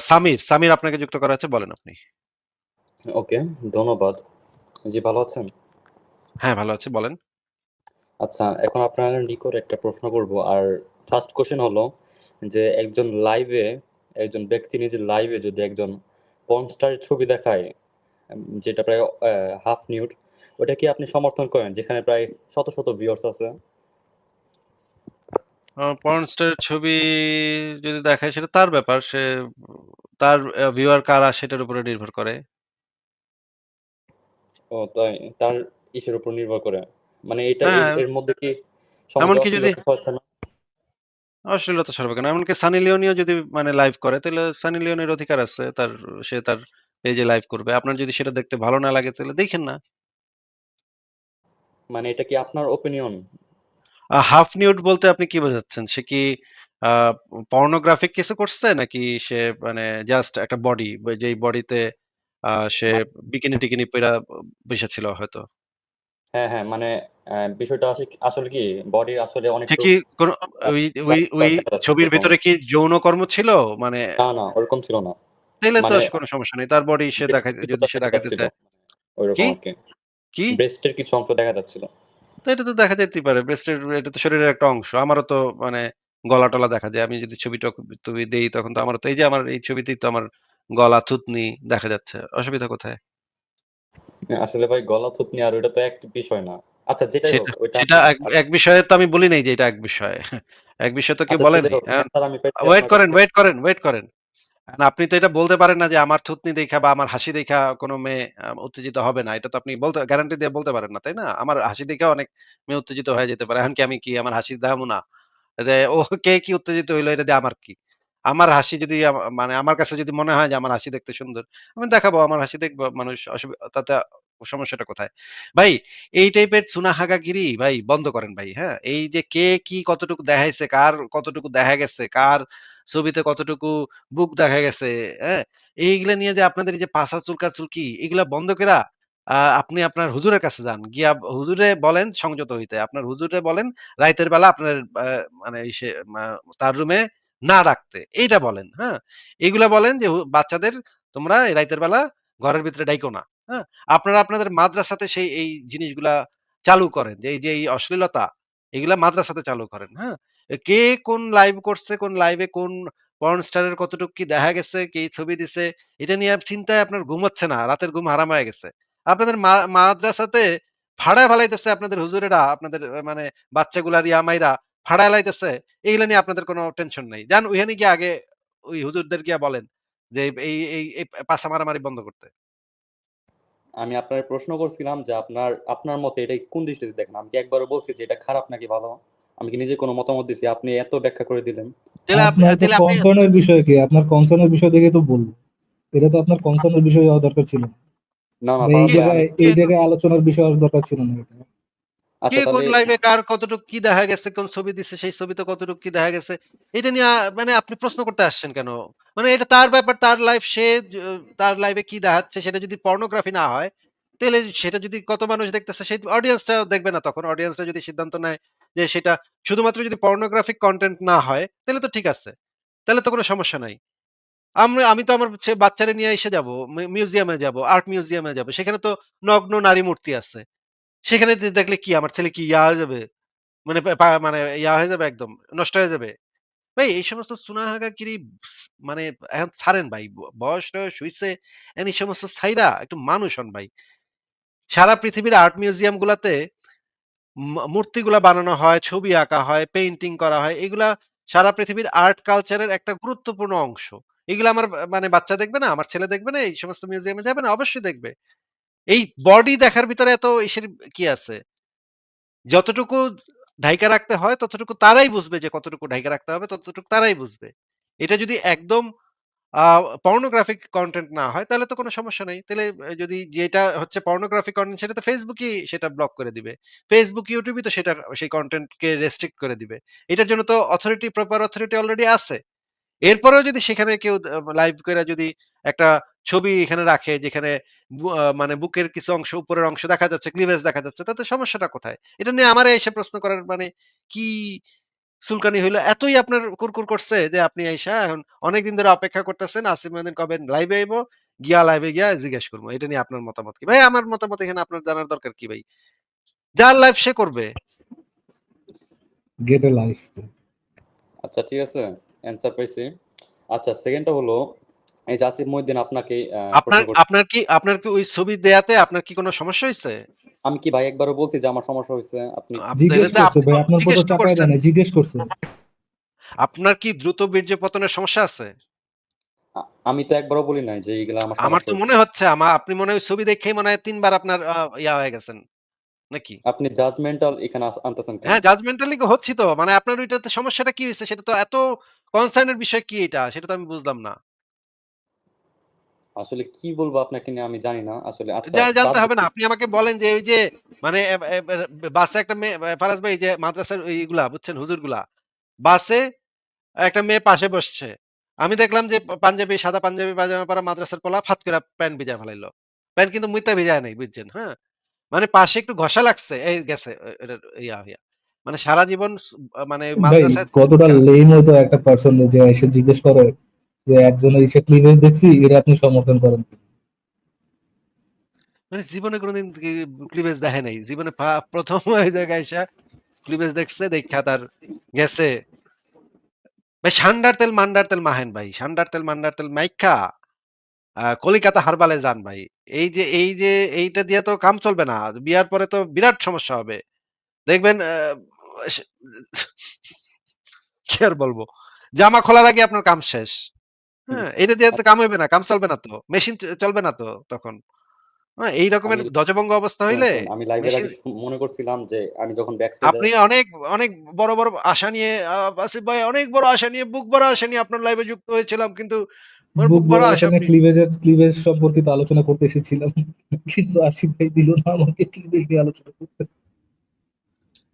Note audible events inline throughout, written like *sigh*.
সামির, সামির আপনাকে যুক্ত করা আছে বলেন আপনি। ওকে, ধন্যবাদ। জি, ভালো আছেন? হ্যাঁ, ভালো আছি বলেন। আচ্ছা, এখন আপনার নিকট একটা প্রশ্ন করব। আর ফার্স্ট কোয়েশ্চেন হলো যে একজন লাইভে একজন ব্যক্তি নিজের লাইভে যদি একজন পর্ন স্টারের ছবি দেখায়, যেটা প্রায় হাফ নিউড, ওটা কি আপনি সমর্থন করেন? যেখানে প্রায় শত, শত ভিউয়ার্স আছে? আ পর্ন ছবি যদি দেখায় সেটা তার ব্যাপার। সে তার ভিউয়ার কারা সেটার উপরে নির্ভর করে। ও তাই? তার ইসের উপর নির্ভর করে। মানে এটা এর হ্যাঁ। মধ্যে কি এমনকি যদি অশ্লীলতা ছড়াবে কেন? এমনকি সানি লিওনিও যদি মানে লাইভ করে তাহলে সানি লিওনের অধিকার আছে। তার সে তার পেজে লাইভ করবে। আপনার যদি সেটা দেখতে ভালো না লাগে তাহলে দেখেন না। মানে এটা কি আপনার ওপিনিয়ন? হাফ নিউড বলতে আপনি কি বোঝাচ্ছেন? সে কি পর্নোগ্রাফিক কিছু করছে? নাকি সে মানে জাস্ট একটা বডি, যেই বডিতে সে বিকিনি-টিকিনি পইড়া বইসা ছিল হয়তো? হ্যাঁ, হ্যাঁ। মানে বিষয়টা আসে আসলে কি বডির আসলে অনেক কি কোন ওই ওই ওই ছবির ভিতরে কি যৌনকর্ম ছিল? মানে না, না, ওরকম ছিল না। তাইলে তো মানে কোন সমস্যা নেই। তার বডি সে দেখা যদি সে দেখাইতে ছিল। কি? কি? ব্রেস্টের কিছু অংশ দেখা যাচ্ছিল। তো এটা তো দেখা যাইতেই পারে। ব্রেস্টের এটা তো শরীরের একটা অংশ। আমারও তো মানে গলা-টলা দেখা যায়। আমি যদি ছবি-টক টবি দেই তখন তো আমারও তো এই যে আমার এই ছবিতেই তো আমার গলা, থুতনি দেখা যাচ্ছে। অসুবিধা কোথায়? আসলে ভাই গলা, থুতনি আর ওইটা তো এক বিষয় না। আচ্ছা হোক সেটা এক এক বিষয়ে তো আমি বলি নাই যে এটা এক বিষয়। *laughs* এক বিষয় তো কেউ আচ্ছা বলে নাই। হোক। এখন অ্যান্সার আমি পেয়েছি ওয়েট করেন, ওয়েট করেন, ওয়েট করেন। আপনি তো এটা বলতে পারেন না যে আমার থুতনি দেখা বা আমার হাসি দেখা কোনো মেয়ে উত্তেজিত হবে না। এটা তো আপনি বলতে গ্যারান্টি দিয়ে বলতে পারেন না, তাই না? আমার হাসি দেখা অনেক মেয়ে উত্তেজিত হয়ে যেতে পারে। এখন কি আমি কি আমার হাসি দেখামু না? যে ও কে কি উত্তেজিত হইল এটা দিয়ে আমার কি? আমার হাসি যদি মানে আমার কাছে যদি মনে হয় যে আমার হাসি দেখতে সুন্দর, আমি দেখাবো আমার হাসি দেখব মানুষ অসুবি তাতে সমস্যাটা কোথায়? ভাই এই টাইপের চুনাহাগাগিরি ভাই বন্ধ করেন ভাই, হ্যাঁ? এই যে কে কি কতটুকু দেখাইছে, কার কতটুকু দেখা গেছে, কার ছবিতে কতটুকু বুক দেখা গেছে, হ্যাঁ? এইগুলা নিয়ে যে আপনাদের যে পাছা চুলকা-চুলকি এগুলা বন্ধ কইরা আ আপনি আপনার হুজুরের কাছে যান। গিয়া হুজুরে বলেন সংযত হইতে। আপনার হুজুরে বলেন রাইতের বেলা আপনার মানে তার রুমে না রাখতে। এইটা বলেন, হ্যাঁ? এগুলা বলেন যে বাচ্চাদের তোমরা রাইতের বেলা ঘরের ভিতরে ডাইকো না। হ্যাঁ? আপনারা আপনাদের মাদ্রাসাতে সেই এই জিনিসগুলা চালু করেন। যে এই যে এই অশ্লীলতা এগুলা মাদ্রাসাতে চালু করেন, হ্যাঁ? কে কোন লাইভ করছে, কোন লাইভে কোন পর্ন স্টারের কতটুক কি দেখা গেছে, কি ছবি দিছে, এটা নিয়ে চিন্তায় আপনার ঘুম হচ্ছে না। রাতের ঘুম হারাম হয়ে গেছে। আপনাদের মাদ্রাসাতে ফাড়ায় ফালাইতেছে আপনাদের হুজুরেরা, আপনাদের মানে বাচ্চাগুলার ইয়া মাইরা ফাড়ায় লাইতেছে। এইগুলা নিয়ে আপনাদের কোনো টেনশন নাই। যান ওইখানে গিয়ে আগে ওই হুজুরদের গিয়া বলেন যে এই এই পাছা মারামারি বন্ধ করতে। আমি আপনারে প্রশ্ন করছিলাম যে আপনার আপনার মতে এটা কোন দৃষ্টিতে দেখেন? আমি কি একবারও বলছি যে এটা খারাপ নাকি ভালো? আমি কি নিজে কোন মতামত দিছি? আপনি এত ব্যাখ্যা করে দিলেন। তাইলে আপনার তো তাইলে আপনি কনসার্ন বিষয় কি? আপনার কনসার্ন এর বিষয় দেখেই তো বলল। এটা তো আপনার কনসার্ন এর বিষয় হওয়া দরকার ছিল না। না, না এই জায়গায় এই জায়গায় আলোচনার বিষয় হওয়ার দরকার ছিল না এটা। আচ্ছা কে কোন লাইভে কার কতটুক কি দেখা গেছে, কোন ছবি দিছে সেই ছবিতে কতটুক কি দেখা গেছে। এটা নিয়ে মানে আপনি প্রশ্ন করতে আসছেন কেন? মানে এটা তার ব্যাপার, তার লাইফ সে তার লাইভে কি দেখাচ্ছে সেটা যদি পর্নোগ্রাফি না হয়, তাইলে সেটা যদি কত মানুষ দেখতেছে সেই অডিয়েন্সটা দেখবে না তখন। অডিয়েন্সরা যদি সিদ্ধান্ত নেয় যে সেটা শুধুমাত্র যদি পর্নোগ্রাফিক কন্টেন্ট না হয়, তাহলে তো ঠিক আছে। তাহলে তো কোনো সমস্যা নাই। আমরা আমি তো আমার বাচ্চারে নিয়ে এসে যাব, মিউজিয়ামে যাব, আর্ট মিউজিয়ামে যাব সেখানে তো নগ্ন নারী মূর্তি আছে। সেখানে দেখলে কি আমার ছেলে কি ইয়া হয়ে যাবে? মানে মানে ইয়া হয়ে যাবে একদম, নষ্ট হয়ে যাবে? ভাই এই সমস্ত চুনাহাগাগিরি মানে এখন ছাড়েন ভাই। বয়স-টয়স হইছে, এখন এই সমস্ত ছাইড়া একটু মানুষ হন ভাই। সারা পৃথিবীর আর্ট মিউজিয়াম গুলাতে ম মূর্তিগুলা বানানো হয়, ছবি আঁকা হয়, পেইন্টিং করা হয়। এগুলা সারা পৃথিবীর আর্ট কালচারের একটা গুরুত্বপূর্ণ অংশ। এগুলা আমার মানে বাচ্চা দেখবে না? আমার ছেলে দেখবে না? এই সমস্ত মিউজিয়ামে যাবে না? অবশ্যই দেখবে। এই বডি দেখার ভিতরে এত ইসের কি আছে? যতটুকু ঢাইকা রাখতে হয়, ততটুকু তারাই বুঝবে যে কতটুকু ঢাইকা রাখতে হবে, ততটুকু তারাই বুঝবে। এটা যদি একদম পর্নোগ্রাফিক কন্টেন্ট না হয়, তাহলে তো কোনো সমস্যা নেই তাহলে যদি যেটা হচ্ছে পর্নোগ্রাফিক কন্টেন্ট সেটা তো Facebook-ই সেটা ব্লক করে দিবে। ফেসবুক YouTube-ই তো সেটা, সেই কন্টেন্টকে রেস্ট্রিক্ট করে দিবে। এটার জন্য তো অথরিটি প্রপার অথরিটি অলরেডি আছে। এরপরেও যদি সেখানে কেউ লাইভ কইরা যদি একটা ছবি এখানে রাখে যেখানে বু মানে বুকের কিছু অংশ উপরের অংশ দেখা যাচ্ছে, ক্লিভেজ দেখা যাচ্ছে তাতে সমস্যাটা কোথায়? এটা নিয়ে আমারে এসে প্রশ্ন করার মানে কি চুলকানি হইল? এতই আপনার কুরকুর করছে যে আপনি আইসা এখন অনেকদিন ধরে অপেক্ষা করতেছেন আসিফ মহিউদ্দিন কবে লাইভে আইবো? গিয়া লাইভে গিয়া জিজ্ঞেস করব। এটা নিয়ে আপনার মতামত কি? ভাই আমার মতামত এখানে আপনার জানার দরকার কি ভাই? যার লাইভ সে করবে। গেট এ লাইফ আচ্ছা ঠিক আছে। অ্যান্সার পাইছি আচ্ছা সেকেন্ডটা হলো এই যে আসিফ মহিউদ্দিন আপনাকে আপনার আপনার কি আপনার কি ওই ছবি দেয়াতে আপনার কি কোনো সমস্যা হয়েছে? আমি কি ভাই একবারও বলছি যে আমার সমস্যা হয়েছে? আপনি জিজ্ঞেস করছে ভাই আপনার জিজ্ঞেস কথা চাপায় করছেন। না জিজ্ঞেস করছে। আপনার কি দ্রুত বীর্য পতনের সমস্যা আছে? আমি তো একবারও বলি নাই যে এইগুলা আমার আমার তো মনে হচ্ছে আমার আপনি মনে হয় ছবি দেখেই মনে হয় তিনবার আপনার ইয়া হয়ে গেছেন। নাকি? আপনি জাজমেন্টাল এখানে আস- আনতেছেন কেন? হ্যাঁ জাজমেন্টালি হচ্ছি তো। মানে আপনার ওইটাতে সমস্যাটা কি হয়েছে সেটা তো এত কনসার্নের বিষয় কি এটা? সেটা তো আমি বুঝলাম না। আসলে কি বলব আপনাকে নিয়ে আমি জানি না। আসলে আচ্ছা যা জানতে বাদ হবে না। দিচ্ছি। আপনি আমাকে বলেন যে ওই যে মানে এ, এ, এ, বাসে একটা মেয়ে ফারাজ ভাই যে মাদ্রাসার এইগুলা বুঝছেন হুজুরগুলা বাসে একটা মেয়ে পাশে বসছে। আমি দেখলাম যে পাঞ্জাবি সাদা পাঞ্জাবি পাজামা পরা মাদ্রাসার পোলা ফাত করে প্যান্ট ভিজা ফেলাইলো। প্যান্ট কিন্তু মুইতা ভিজায় নাই বুঝছেন হ্যাঁ? মানে পাশে একটু ঘষা লাগছে এই গেছে ইয়া হইয়া মানে সারা জীবন মানে মাদ্রাসায় কতটা লেম হতো একটা পার্সন যে এসে জিজ্ঞেস করে যে একজনের এসে ক্লিভেজ দেখছি এরা আপনি সমর্থন করেন মানে জীবনে কোনোদিন ক্লিভেজ দেখে নাই। জীবনে প্রথম *laughs* ওই জায়গায় এসে ক্লিভেজ দেখছে দেখা তার গেছে। ভাই সান্ডার তেল মান্ডার তেল মাহেন ভাই সান্ডার তেল মান্ডার তেল মাইখা। কলিকাতা হারবালে যান ভাই। এই যে এই যে এইটা দিয়ে তো কাম চলবে না। বিয়ার পরে তো বিরাট সমস্যা হবে। দেখবেন কি আর বলব? জামা খোলার আগে আপনার কাম শেষ। হ্যাঁ এটা দিয়ে তো কাম হইবে না কাম চলবে না তো। *laughs* মেশিন চলবে না তো তখন। হ্যাঁ এই রকমের আমি- ধ্বজভঙ্গ অবস্থা হইলে শুনুন, আমি লাইভের আগে মেশিন- মনে করছিলাম যে আমি যখন ব্যাক আপনি অনেক অনেক বড় বড় আশা নিয়ে আসিফ ভাই অনেক বড় আশা নিয়ে বুক ভরা আশা নিয়ে আপনার লাইভে যুক্ত হয়েছিলাম। কিন্তু বুক বুক ভরা আশা ক্লিভেজের ক্লিভেজ সম্পর্কিত আলোচনা করতে এসেছিলাম। কিন্তু আশিফ ভাই দিল না আমাকে ক্লিভেজ নিয়ে আলোচনা করতে।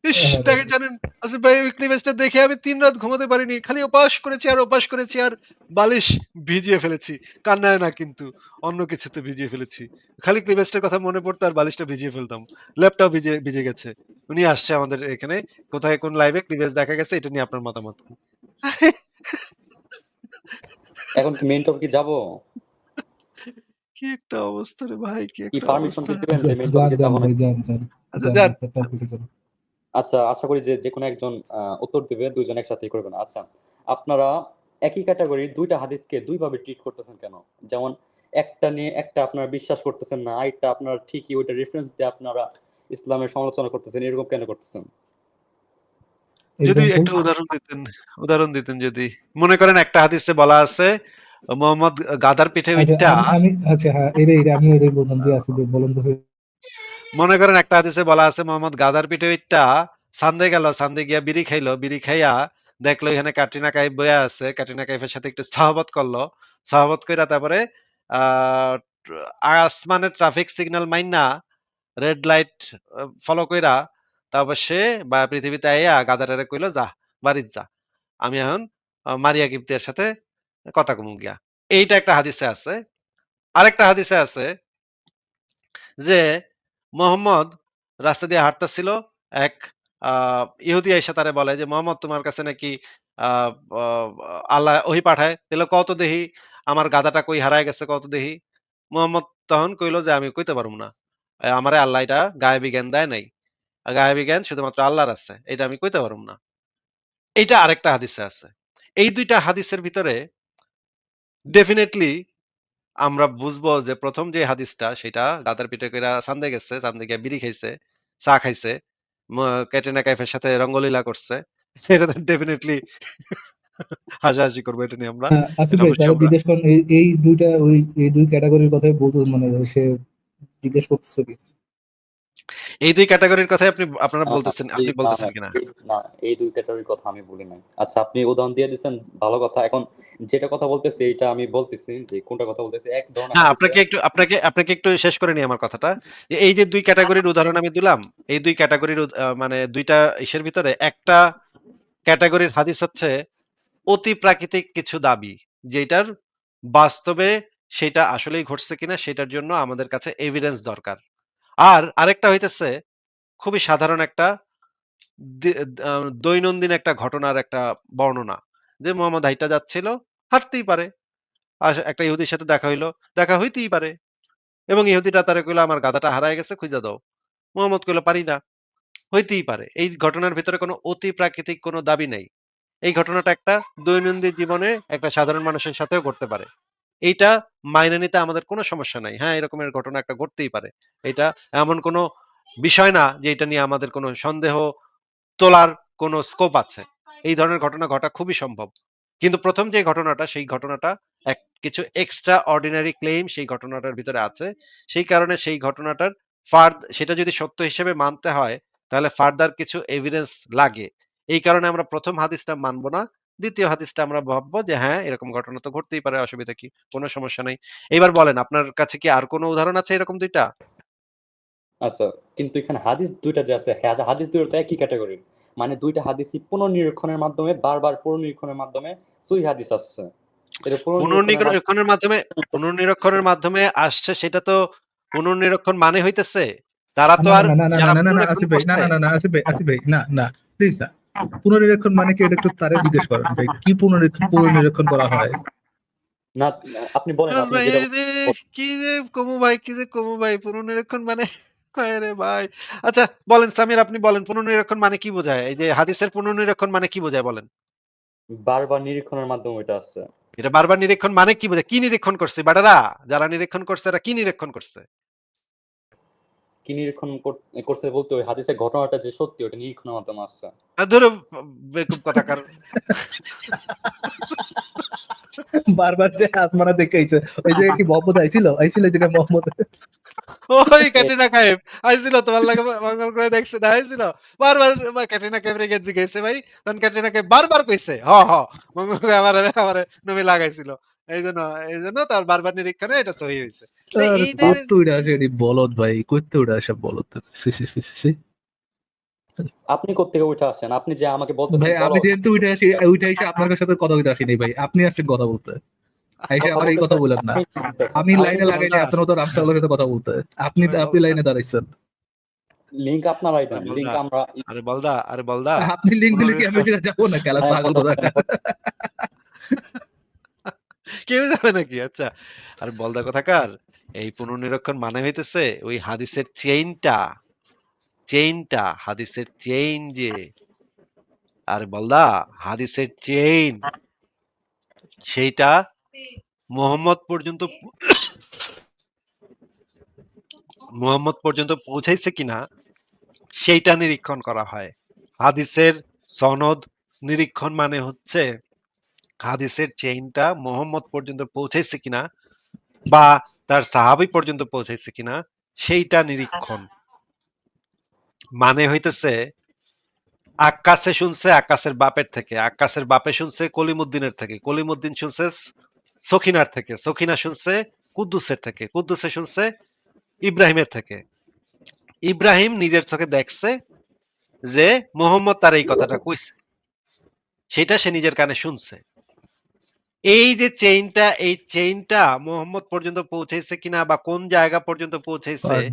হ্যাঁ, তাকে জানেন আসিফ ভাই ওই ক্লিভেজটা দেখে আমি তিন রাত ঘুমাতে পারিনি। খালি উপাস করেছি আর উপাস করেছি আর বালিশ ভিজিয়ে ফেলেছি। কান্নায় না কিন্তু অন্য কিছুতে ভিজিয়ে ফেলেছি। খালি ক্লিভেজটার কথা মনে পড়তো আর বালিশটা ভিজিয়ে ফেলতাম। ল্যাপটপ ভিজে ভিজে গেছে। উনি আসছে আমাদের এখানে। কোথায় কোন লাইভে ক্লিভেজ দেখা গেছে এটা নিয়ে আপনার মতামত? এখন কি মেইন টপিকে যাব? কি একটা অবস্থা রে ভাই কি কি একটা পারমিশন অবস্থা। দিবেন যে মেইন টপিকে যাব না যান যান আচ্ছা যান, যান। যান। আচ্ছা আশা করি যে যে কোনো একজন উত্তর দিবে দুইজন একসাথেই করবেন। আচ্ছা আপনারা একই ক্যাটাগরির দুইটা হাদিসকে দুইভাবে ট্রিট করতেছেন কেন? যেমন একটা নিয়ে একটা আপনারা বিশ্বাস করতেছেন না আরেকটা আপনারা ঠিকই ওইটা রেফারেন্স দিয়ে আপনারা ইসলামের সমালোচনা করতেছেন এরকম কেন করতেছেন? যদি? একটা উদাহরণ দিতেন উদাহরণ দিতেন যদি মনে করেন একটা হাদিসে বলা আছে মোহাম্মদ গাদার পিঠে আচ্ছা আমি- আমি আচ্ছা হ্যাঁ এটা এটা আমি এটাই বললাম যে আসিফ ভাই বলুন তো মনে করেন একটা হাদিসে বলা আছে মোহাম্মদ গাদার পিঠে সান্দে গেল সান্দে গিয়া বিড়ি খাইলো বিড়ি খাইয়া দেখল এখানে ক্যাটরিনা কাইফ বয়া আছে ক্যাটরিনা কাইফের সাথে একটু সাহাবত করল সাহাবত কইরা তারপরে আহ আসমানের ট্রাফিক সিগন্যাল মাইনা রেড লাইট ফলো কইরা তারপর সে বা পৃথিবীতে আইয়া গাদারে কইলো যা বাড়ির যা। আমি এখন মারিয়া গিপ্তের সাথে কথা কমু গিয়া। এইটা একটা হাদিসে আছে। আরেকটা হাদিসে আছে যে মোহাম্মদ রাস্তা দিয়ে হাঁটতেছিল এক আহ, ইহুদি আইসা তারে বলে যে মোহাম্মদ তোমার কাছে নাকি আহ, আল্লাহ ওহি পাঠায়? তাহলে কত দেহি? আমার গাদাটা কই হারায় গেছে কত দেহি? মোহাম্মদ তখন কইলো যে আমি কইতে পারব না। আহ, আমারে আল্লাহ এটা গায়েবী জ্ঞান দেয় নাই। গায়েবী জ্ঞান শুধুমাত্র আল্লাহর আছে। এটা আমি কইতে পারব না। এইটা আরেকটা হাদিসে আছে। এই দুইটা হাদিসের ভিতরে ডেফিনেটলি আমরা বুঝব যে প্রথম যে হাদিসটা সেটা গাদার পিঠে কইরা সান্দে গেছে সান্দে গিয়ে বিড়ি খাইছে চা খাইছে ক্যাটরিনা কাইফের সাথে রঙ্গলীলা করছে। এটা তো ডেফিনেটলি হাসাহাসি করব এটা নিয়ে আমরা। হ্যাঁ, এটা আমরা- জিজ্ঞেস করেন এই দুইটা ওই এই দুই ক্যাটাগরির কথাই বলতো মানে সে জিজ্ঞেস করতেছে কি? এই দুই ক্যাটাগরির কথাই আপনি আপনারা বলতেছেন আপনি বলতেছেন কিনা? না এই দুই ক্যাটাগরির কথা আমি বলি নাই। আচ্ছা আপনি উদাহরণ দিয়ে দিচ্ছেন ভালো কথা। এখন যেটা কথা বলতেছি এটা আমি বলতেছি যে কোনটা কথা বলতেছি এক ধরনের হ্যাঁ আপনাকে একটু আপনাকে আপনাকে একটু শেষ করে নিই আমার কথাটা। যে এই যে দুই ক্যাটাগরির উদাহরণ আমি দিলাম এই দুই ক্যাটাগরির মানে দুইটা ইসের ভিতরে একটা ক্যাটাগরির হাদিস হচ্ছে অতি প্রাকৃতিক কিছু দাবি যেটার বাস্তবে সেটা আসলেই ঘটছে কিনা সেটার জন্য আমাদের কাছে এভিডেন্স দরকার। আর আরেকটা হইতেছে খুবই সাধারণ একটা দৈনন্দিন একটা ঘটনার একটা বর্ণনা। যে মোহাম্মদ হাইটা যাচ্ছিল, হাঁটতেই পারে। আস একটা ইহুদির সাথে দেখা হইল দেখা হইতেই পারে। এবং ইহুদিটা তারে কইলো, "আমার গাধাটা হারায় গেছে, খুঁজা দাও।" মোহাম্মদ কইলো, "পারি না।" হইতেই পারে। এই ঘটনার ভিতরে কোনো অতি প্রাকৃতিক কোনো দাবি নাই। এই ঘটনাটা একটা দৈনন্দিন জীবনে একটা সাধারণ মানুষের সাথেও ঘটতে পারে। এইটা মাইনে নিতে আমাদের কোনো সমস্যা নাই। হ্যাঁ, এরকমের ঘটনা একটা ঘটতেই পারে। এটা এমন কোনো বিষয় না যে এটা নিয়ে আমাদের কোনো সন্দেহ তোলার কোনো স্কোপ আছে। এই ধরনের ঘটনা ঘটা খুবই সম্ভব। কিন্তু ১ম যে ঘটনাটা, সেই ঘটনাটা এক কিছু এক্সট্রা অর্ডিনারি ক্লেইম সেই ঘটনাটার ভিতরে আছে। সেই কারণে সেই ঘটনাটার ফার্দ সেটা যদি সত্য হিসেবে মানতে হয়, তাহলে ফার্দার কিছু এভিডেন্স লাগে। এই কারণে আমরা প্রথম হাদিসটা মানব না। ২য় হাদিসটা আমরা ভাববো যে হ্যাঁ, এরকম ঘটনা তো ঘটতেই পারে, অসুবিধা কি? কোনো সমস্যা নাই। এইবার বলেন আপনার কাছে কি আর কোনো উদাহরণ আছে এরকম ২ টা? আচ্ছা, কিন্তু এখানে হাদিস ২ টা যে আছে, হ্যাঁ, হাদিস ২ টা তো একই ক্যাটেগরির। মানে ২ টা হাদিসই পুনর্নিরীক্ষণের মাধ্যমে বারবার পুনর্নিরীক্ষণের মাধ্যমে সহিহ হাদিস আসছে। পুনর্নিরীক্ষণের মাধ্যমে পুনর্নিরীক্ষণের মাধ্যমে আসছে সেটা তো পুনর্নিরীক্ষণ মানে হইতেছে তারা তো না, আর না, না, না, যারা না, না, না, পুনর্নিরীক্ষণ আসিফ ভাই, না, না, না, না, আসিফ ভাই, আসিফ ভাই, না, না, প্লিজ না। পুনর্নিরীক্ষণ মানে কি এটা একটু তারে জিজ্ঞেস করেন ভাই। কি পুনর্নিরীক্ষণ পুনর্নিরীক্ষণ করা হয়? না, আপনি বলেন আপনি কি যে কমু ভাই, কি যে কমু ভাই পুনর্নিরীক্ষণ মানে *laughs* আরে ভাই। আচ্ছা বলেন সামির আপনি বলেন পুনর্নিরীক্ষণ মানে কি বোঝায়? এই যে হাদিসের পুনর্নিরীক্ষণ মানে কি বোঝায় বলেন? বারবার নিরীক্ষণের মাধ্যমে ওইটা আসছে। এটা বারবার নিরীক্ষণ মানে কি বোঝায়? কি নিরীক্ষণ করছে বেটারা? যারা নিরীক্ষণ করছে এরা কি নিরীক্ষণ করছে? কি নিরীক্ষণ করছে বলতে ওই হাদিসের ঘটনাটা যে সত্যি ওটা নিরীক্ষণের মাধ্যমে আসছে। আ ধুরো বেকুব কথাকার। বারবার যে আসমানে দেখে আইছে। ওই জায়গায় কি মোহাম্মদ আইছিল? আইছিল মোহাম্মদ। ওই ক্যাটরিনা কাইফ আইছিল তোমার লাগে মঙ্গল গ্রহে দেখছে না আইছিল বারবার ক্যাটরিনা কাইফ রে গেছি গেছে ভাই তখন ক্যাটরিনা কাইফ বারবার কইছে হ হ মঙ্গল আমার আমার নবী লাগাইছিল এই জন্য এই জন্য তার বারবার নিরীক্ষণে এটা সহি হয়েছে তো বলদ ভাই। কইতে উইড়া আসে বলদ। সি, সি, সি, সি। আপনি কোত্থেকে উঠে আসছেন? আপনি যে আমাকে বলতেছেন ভাই আমি যেহেতু উইঠা আসি, উইঠা এসে আপনার সাথে কথা কইতে আসিনি ভাই। আপনি আসছেন কথা বলতে। আইসা আমার এই কথা বলেন না। আমি লাইনে লাগাই নাই আপনার মতো রামসাগরের সাথে কথা বলতে। আপনি আপনি লাইনে দাঁড়াইছেন। লিংক আপনারাই দেন। বলদা। লিংক আমরা আরে বলদা আরে বলদা আপনি লিংক দিলে কি আমি যাব না খেলা ছাগল বলো। কোথাকার। কেউ যাবে নাকি? আচ্ছা আর বলদা কথাকার? এই পুনর্নিরীক্ষণ মানে হইতেছে ওই হাদিসের চেইনটা চেইনটা হাদিসের চেইন যে। আর বলদা হাদিসের চেইন সেইটা মোহাম্মদ পর্যন্ত মোহাম্মদ পর্যন্ত পৌঁছাইছে কিনা, সেইটা নিরীক্ষণ করা হয়। হাদিসের সনদ নিরীক্ষণ মানে হচ্ছে হাদিসের চেইনটা মোহাম্মদ পর্যন্ত পৌঁছাইছে কিনা বা তার সাহাবি পর্যন্ত পৌঁছাইছে কিনা, সেইটা নিরীক্ষণ। মানে হইতেছে, আক্কাসে শুনছে আক্কাসের বাপের থেকে, আক্কাসের বাপে শুনছে কলিমুদ্দিনের থেকে, কলিমুদ্দিন শুনছে সখিনার থেকে, সখিনা শুনছে কুদ্দুসের থেকে, কুদ্দুসে শুনছে ইব্রাহিমের থেকে। ইব্রাহিম নিজের চোখে দেখছে যে মোহাম্মদ তার এই কথাটা কইছে, সেটা সে নিজের কানে শুনছে। এই যে চেইনটা এই চেইনটা মোহাম্মদ পর্যন্ত পৌঁছেছে কিনা বা কোন জায়গা পর্যন্ত পৌঁছেছে।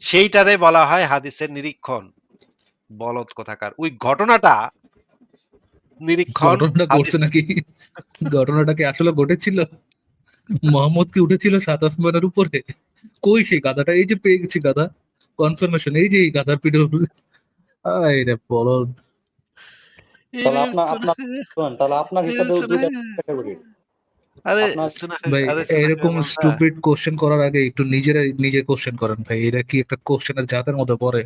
সেইটারে বলা হয় হাদিসের নিরীক্ষণ বলদ কথাকার ওই ঘটনাটা নিরীক্ষণ ঘটছে নাকি? ঘটনাটা কি আসলে ঘটেছিল? মোহাম্মদ কি উঠেছিল সাত আসমানের উপরে? কই সেই গাধাটা? এই যে পেয়ে গেছি গাধা। কনফার্মেশন এই যে এই গাধার পিঠে উঠে- আয় রে বলদ। তাহলে আপনার আপনার তাহলে আপনার হিসাবে দুইটা ক্যাটাগরি। আরে ভাই এরকম স্টুপিড কোশ্চেন করার আগে একটু নিজেরা নিজে কোশ্চেন করেন ভাই এটা কি একটা কোশ্চেনের জাতের মধ্যে পড়ে?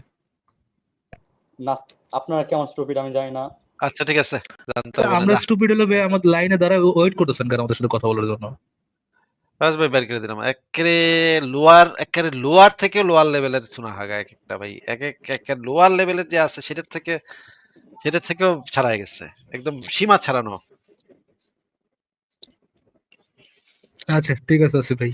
না আপনারা কেমন স্টুপিড আমি জানি না। আচ্ছা ঠিক আছে আমরা স্টুপিড হলে ভাই আমাদের লাইনে দাঁড়ায় ওয়েট করতেছেন কেন আমাদের সাথে কথা বলার জন্য? রাজ ভাই বের করে দিলাম। একেবারে লোয়ার একেবারে লোয়ার থেকে লোয়ার লেভেলের শোনা হাগা এক একটা ভাই। এক এক লোয়ার লেভেলের যে আছে সেটার থেকে সেটার থেকেও ছাড়াই গেছে। একদম সীমা ছাড়ানো। আচ্ছা ঠিক আছে আসিফ ভাই।